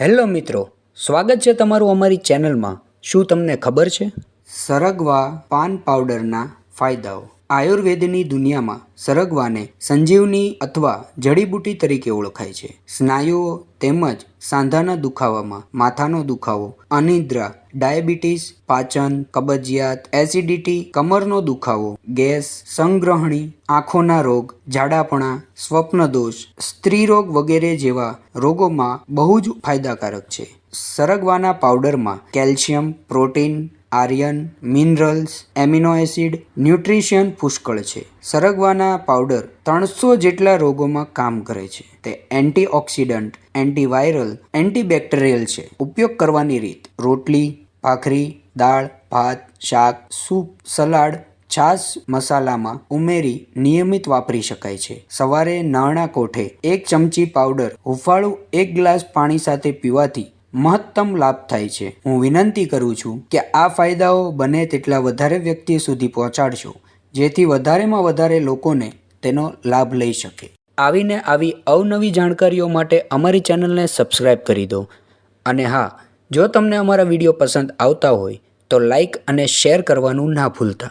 Hello મિત્રો, સ્વાગત છે તમારું અમારી ચેનલમાં. શું તમને ખબર છે? સરગવા પાન પાવડરના ફાયદાઓ. આયુર્વેદની દુનિયામાં સરગવાને સંજીવની અથવા જડીબુટી તરીકે ઓળખાય છે. સ્નાયુઓ તેમજ સાંધાના દુખાવામાં માથાનો દુખાવો, અનિદ્રા, ડાયાબિટીસ, પાચન, કબજિયાત, એસિડિટી, કમરનો દુખાવો, ગેસ, સંગ્રહણી, આંખોના રોગ, ઝાડાપણા, સ્વપ્નદોષ, સ્ત્રીરોગ વગેરે જેવા રોગોમાં બહુ જ ફાયદાકારક છે. સરગવાના પાવડરમાં calcium, protein iron minerals, amino acid nutrition પુષ્કળ છે. સરગવાના પાવડર ત્રણસો જેટલા રોગોમાં કામ કરે છે. તે એન્ટીઓક્સિડન્ટ, એન્ટીવાયરલ, એન્ટીબેક્ટેરિયલ છે. ઉપયોગ કરવાની રીત રોટલી, ભાખરી, દાળ, ભાત, શાક, સૂપ, સલાડ, છાશ, મસાલામાં ઉમેરી નિયમિત વાપરી શકાય છે. સવારે નાણાં કોઠે એક ચમચી પાવડર હુફાળું એક ગ્લાસ પાણી સાથે પીવાથી મહત્તમ લાભ થાય છે. હું વિનંતી કરું છું કે આ ફાયદાઓ બને તેટલા વધારે વ્યક્તિ સુધી પહોંચાડશો, જેથી વધારેમાં વધારે લોકોને તેનો લાભ લઈ શકે. આવીને આવી અવનવી જાણકારીઓ માટે અમારી ચેનલને સબસ્ક્રાઈબ કરી દો. અને હા, જો તમને અમારા વીડિયો પસંદ આવતા હોય, તો લાઈક અને શેર કરવાનું ના ભૂલતા.